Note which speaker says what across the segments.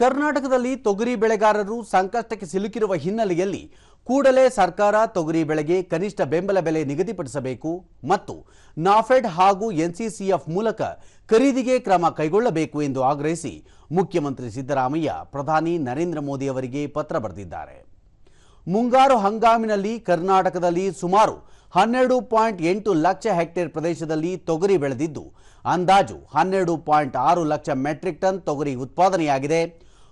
Speaker 1: ಕರ್ನಾಟಕದಲ್ಲಿ ತೊಗರಿ ಬೆಳೆಗಾರರು ಸಂಕಷ್ಟಕ್ಕೆ ಸಿಲುಕಿರುವ ಹಿನ್ನೆಲೆಯಲ್ಲಿ ಕೂಡಲೇ ಸರ್ಕಾರ ತೊಗರಿ ಬೆಳೆಗೆ ಕನಿಷ್ಠ ಬೆಂಬಲ ಬೆಲೆ ನಿಗದಿಪಡಿಸಬೇಕು ಮತ್ತು ನಾಫೆಡ್ ಹಾಗೂ ಎನ್ಸಿಸಿಎಫ್ ಮೂಲಕ ಖರೀದಿಗೆ ಕ್ರಮ ಕೈಗೊಳ್ಳಬೇಕು ಎಂದು ಆಗ್ರಹಿಸಿ ಮುಖ್ಯಮಂತ್ರಿ ಸಿದ್ದರಾಮಯ್ಯ, ಪ್ರಧಾನಿ ನರೇಂದ್ರ ಮೋದಿ ಅವರಿಗೆ ಪತ್ರ ಬರೆದಿದ್ದಾರೆ. ಮುಂಗಾರು ಹಂಗಾಮಿನಲ್ಲಿ ಕರ್ನಾಟಕದಲ್ಲಿ ಸುಮಾರು ಹನ್ನೆರಡು ಪಾಯಿಂಟ್ ಎಂಟು ಲಕ್ಷ ಹೆಕ್ಟೇರ್ ಪ್ರದೇಶದಲ್ಲಿ ತೊಗರಿ ಬೆಳೆದಿದ್ದು, ಅಂದಾಜು ಹನ್ನೆರಡು ಪಾಯಿಂಟ್ ಆರು ಲಕ್ಷ ಮೆಟ್ರಿಕ್ ಟನ್ ತೊಗರಿ ಉತ್ಪಾದನೆಯಾಗಿದೆ.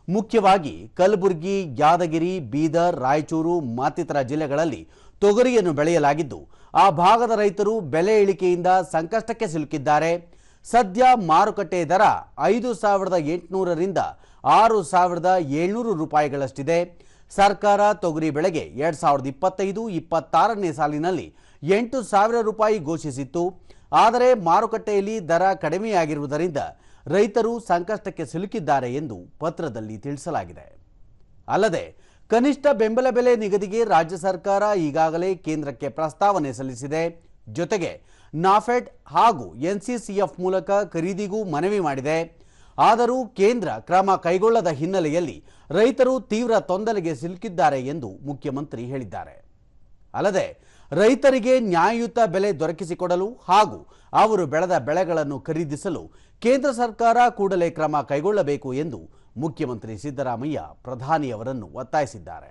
Speaker 1: ಮುಖ್ಯವಾಗಿ ಕಲಬುರಗಿ, ಯಾದಗಿರಿ, ಬೀದರ್, ರಾಯಚೂರು ಮತ್ತಿತರ ಜಿಲ್ಲೆಗಳಲ್ಲಿ ತೊಗರಿಯನ್ನು ಬೆಳೆಯಲಾಗಿದ್ದು, ಆ ಭಾಗದ ರೈತರು ಬೆಲೆ ಇಳಿಕೆಯಿಂದ ಸಂಕಷ್ಟಕ್ಕೆ ಸಿಲುಕಿದ್ದಾರೆ. ಸದ್ಯ ಮಾರುಕಟ್ಟೆ ದರ ಐದು ಸಾವಿರದ ಎಂಟುನೂರರಿಂದ ಆರು ಸಾವಿರದ ಏಳ್ನೂರು ರೂಪಾಯಿಗಳಷ್ಟಿದೆ. ಸರ್ಕಾರ ತೊಗರಿ ಬೆಳೆಗೆ ಎರಡು ಸಾವಿರದ ಇಪ್ಪತ್ತೈದು, ಇಪ್ಪತ್ತಾರನೇ ಸಾಲಿನಲ್ಲಿ ಎಂಟು ಸಾವಿರ ರೂಪಾಯಿ ಘೋಷಿಸಿತ್ತು. ಆದರೆ ಮಾರುಕಟ್ಟೆಯಲ್ಲಿ ದರ ಕಡಿಮೆಯಾಗಿರುವುದರಿಂದ ರೈತರು ಸಂಕಷ್ಟಕ್ಕೆ ಸಿಲುಕಿದ್ದಾರೆ ಎಂದು ಪತ್ರದಲ್ಲಿ ತಿಳಿಸಲಾಗಿದೆ. ಅಲ್ಲದೆ, ಕನಿಷ್ಠ ಬೆಂಬಲ ಬೆಲೆ ನಿಗದಿಗೆ ರಾಜ್ಯ ಸರ್ಕಾರ ಈಗಾಗಲೇ ಕೇಂದ್ರಕ್ಕೆ ಪ್ರಸ್ತಾವನೆ ಸಲ್ಲಿಸಿದೆ. ಜೊತೆಗೆ, ನಾಫೆಡ್ ಹಾಗೂ ಎನ್ಸಿಸಿಎಫ್ ಮೂಲಕ ಖರೀದಿಗೂ ಮನವಿ ಮಾಡಿದೆ. ಆದರೂ ಕೇಂದ್ರ ಕ್ರಮ ಕೈಗೊಳ್ಳದ ಹಿನ್ನೆಲೆಯಲ್ಲಿ ರೈತರು ತೀವ್ರ ತೊಂದರೆಗೆ ಸಿಲುಕಿದ್ದಾರೆ ಎಂದು ಮುಖ್ಯಮಂತ್ರಿ ಹೇಳಿದ್ದಾರೆ. ಅಲ್ಲದೆ ರೈತರಿಗೆ ನ್ಯಾಯಯುತ ಬೆಲೆ ದೊರಕಿಸಿಕೊಡಲು ಹಾಗೂ ಅವರು ಬೆಳೆದ ಬೆಳೆಗಳನ್ನು ಖರೀದಿಸಲು ಕೇಂದ್ರ ಸರ್ಕಾರ ಕೂಡಲೇ ಕ್ರಮ ಕೈಗೊಳ್ಳಬೇಕು ಎಂದು ಮುಖ್ಯಮಂತ್ರಿ ಸಿದ್ದರಾಮಯ್ಯ ಪ್ರಧಾನಿಯವರನ್ನು ಒತ್ತಾಯಿಸಿದ್ದಾರೆ.